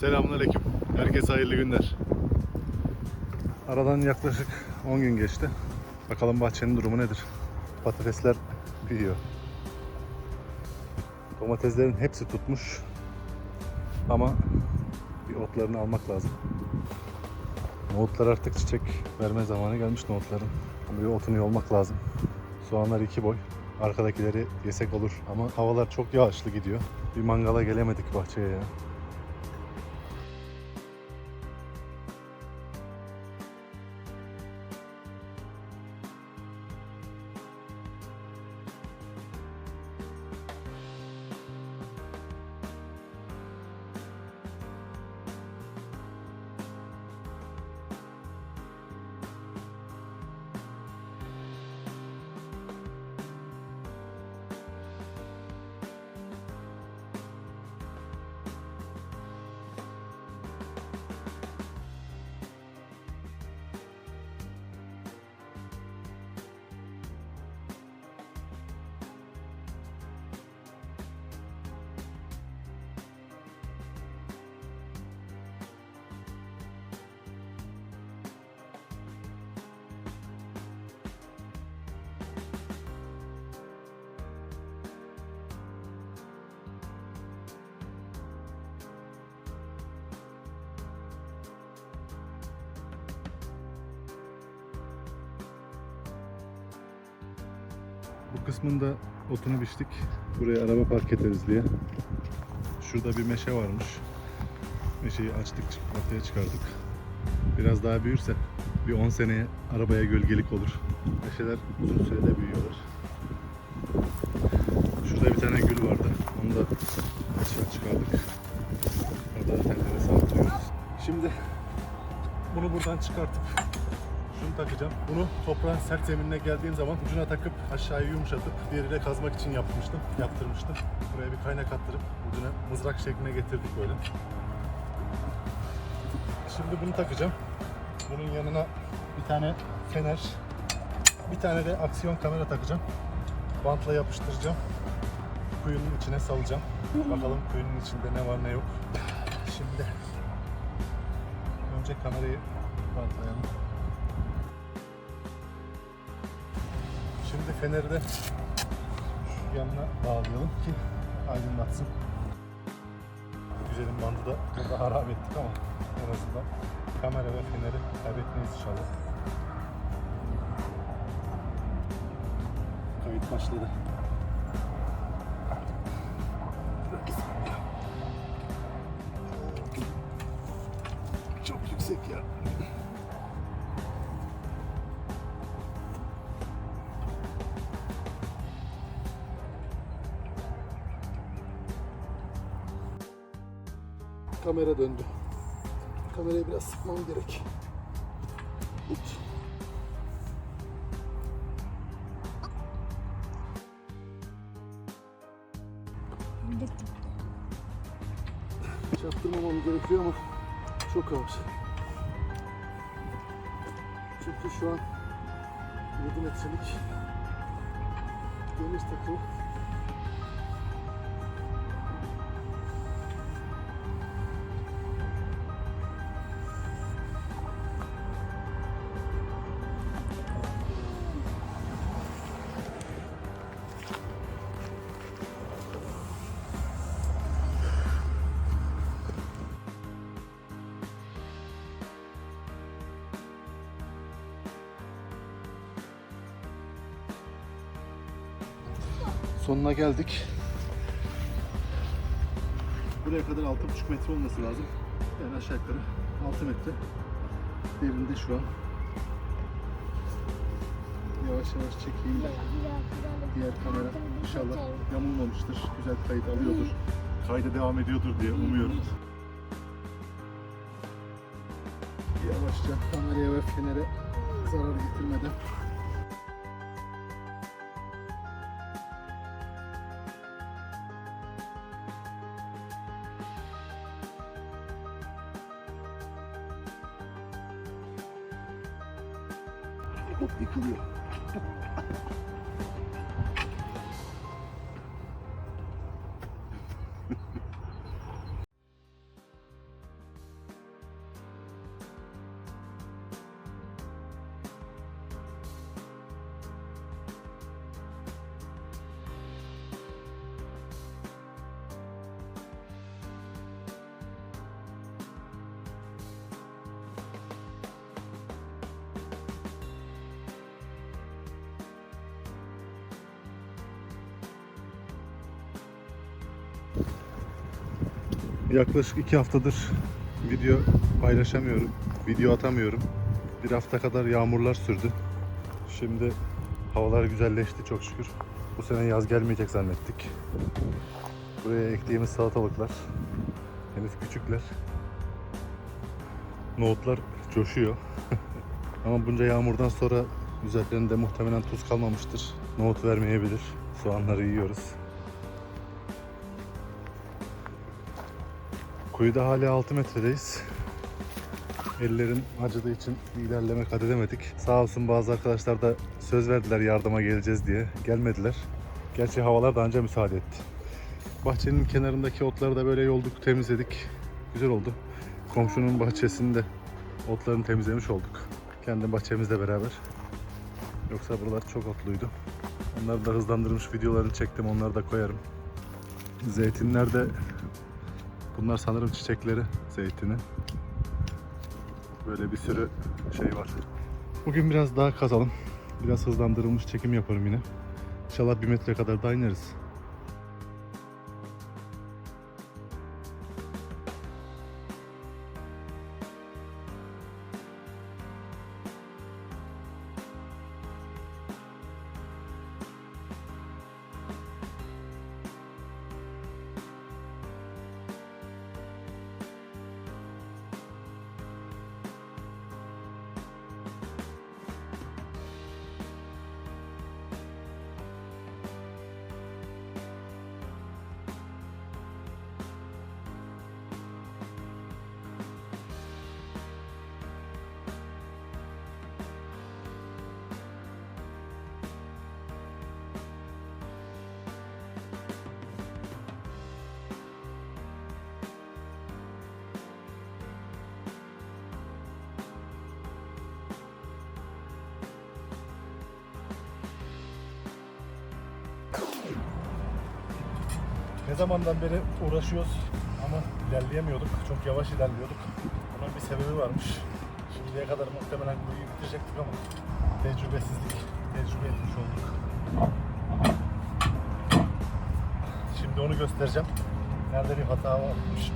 Selamünaleyküm. Herkese hayırlı günler. Aradan yaklaşık 10 gün geçti. Bakalım bahçenin durumu nedir? Patatesler büyüyor. Domateslerin hepsi tutmuş. Ama bir otlarını almak lazım. Nohutlar artık çiçek verme zamanı gelmiş nohutların. Ama bir otunu yolmak lazım. Soğanlar iki boy. Arkadakileri yesek olur ama havalar çok yağışlı gidiyor. Bir mangala gelemedik bahçeye ya. Bu kısmında otunu biçtik. Buraya araba park ederiz diye. Şurada bir meşe varmış. Meşeyi açtık, ortaya çıkardık. Biraz daha büyürse bir 10 seneye arabaya gölgelik olur. Meşeler uzun sürede büyüyorlar. Şurada bir tane gül vardı. Onu da aşağı çıkardık. Orada tellere sartıyoruz. Şimdi bunu buradan çıkartıp takacağım. Bunu toprağın sert zeminine geldiğim zaman ucuna takıp aşağıya yumuşatıp diğeriyle kazmak için yapmıştım. Yaptırmıştım. Buraya bir kaynak attırıp ucuna mızrak şekline getirdik böyle. Şimdi bunu takacağım. Bunun yanına bir tane fener, bir tane de aksiyon kamera takacağım. Bantla yapıştıracağım. Kuyunun içine salacağım. Bakalım kuyunun içinde ne var ne yok. Şimdi önce kamerayı bantlayalım. Şimdi feneri de şu yanına bağlayalım ki aydınlatsın. Güzelim bandı da burada harap ettik ama en azından kamera ve feneri kaybetmeyiz inşallah. Kayıt başladı. Çok yüksek ya. Kamera döndü. Kamerayı biraz sıkmam gerek. Ups. Çaktırmamam gerekiyor ama çok ağır. Çünkü şu an 7 metrelik demir takılı. Sonuna geldik. Buraya kadar 6,5 metre olması lazım. Yani aşağı yukarı 6 metre. Derinde şu an. Yavaş yavaş çekeyim diğer kamera inşallah yamulmamıştır. Güzel kayıt alıyordur. Kayda devam ediyordur diye umuyorum. Yavaşça kameraya ve fenere zarar getirmeden 持っ哭了。Yaklaşık iki haftadır video paylaşamıyorum. Video atamıyorum. Bir hafta kadar yağmurlar sürdü. Şimdi havalar güzelleşti çok şükür. Bu sene yaz gelmeyecek zannettik. Buraya ektiğimiz salatalıklar henüz küçükler. Nohutlar coşuyor. Ama bunca yağmurdan sonra üzerlerinde muhtemelen tuz kalmamıştır. Nohut vermeyebilir. Soğanları yiyoruz. Kuyuda hala 6 metredeyiz. Ellerim acıdığı için ilerleme kat edemedik. Sağ olsun bazı arkadaşlar da söz verdiler yardıma geleceğiz diye. Gelmediler. Gerçi havalar da anca müsaade etti. Bahçenin kenarındaki otları da böyle yolduk, temizledik. Güzel oldu. Komşunun bahçesinde otlarını temizlemiş olduk. Kendi bahçemizle beraber. Yoksa buralar çok otluydu. Onları da hızlandırmış videolarını çektim. Onları da koyarım. Zeytinler de bunlar sanırım çiçekleri zeytini. Böyle bir sürü şey var. Bugün biraz daha kazalım. Biraz hızlandırılmış çekim yaparım yine. İnşallah bir metre kadar da ineriz. Zamandan beri uğraşıyoruz ama ilerleyemiyorduk. Çok yavaş ilerliyorduk. Bunun bir sebebi varmış. Şimdiye kadar muhtemelen kuyu bitirecektik ama tecrübesizlik, tecrübe etmiş olduk. Şimdi onu göstereceğim. Nerede bir hata varmış.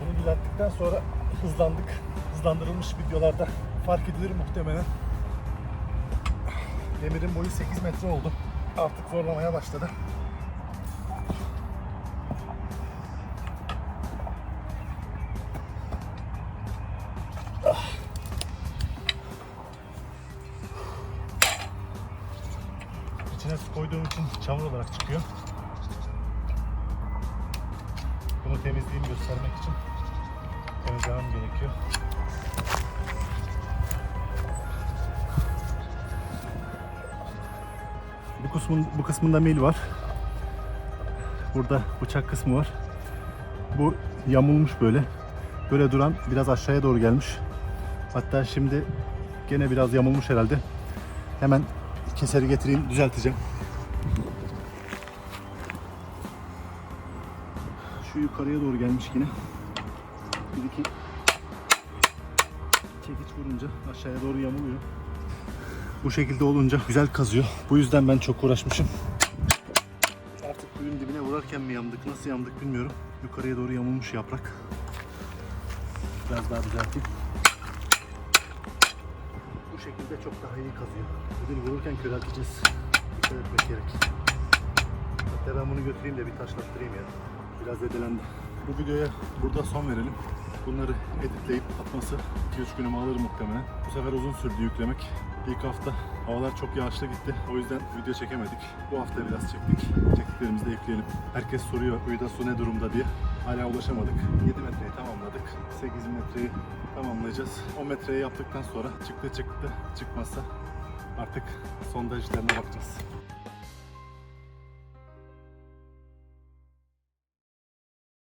Bunu düzelttikten sonra hızlandık. Hızlandırılmış videolarda fark edilir muhtemelen. Demirin boyu 8 metre oldu. Artık zorlamaya başladı. Su koyduğum için çamur olarak çıkıyor. Bunu temizleyeyim göstermek için temizlemem gerekiyor. Bu kısmın bu kısmında mil var. Burada bıçak kısmı var. Bu yamulmuş böyle. Böyle duran biraz aşağıya doğru gelmiş. Hatta şimdi gene biraz yamulmuş herhalde. Hemen keseri getireyim, düzelteceğim. Şu yukarıya doğru gelmiş yine. Bir iki çekiç vurunca aşağıya doğru yamuluyor. Bu şekilde olunca güzel kazıyor. Bu yüzden ben çok uğraşmışım. Artık kuyunun dibine vurarken mi yandık, nasıl yandık bilmiyorum. Yukarıya doğru yamulmuş yaprak. Biraz daha düzelteyim. Şekilde çok daha iyi kazıyor. Bugün vururken körelteceğiz. Dikkat etmek gerek. Hatta ben bunu götüreyim de bir taşlattırayım ya. Biraz zedelendi. Bu videoya burada son verelim. Bunları editleyip atması 2-3 günümü alır muhtemelen. Bu sefer uzun sürdü yüklemek. İlk hafta havalar çok yağışlı gitti. O yüzden video çekemedik. Bu hafta biraz çektik. Çektiklerimizi de yükleyelim. Herkes soruyor kuyuda su ne durumda diye. Hala ulaşamadık. 7 metreyi tamamladık. 8 metreyi tamamlayacağız. 10 metreyi yaptıktan sonra çıktı çıktı çıkmazsa artık sondaj işlerine bakacağız.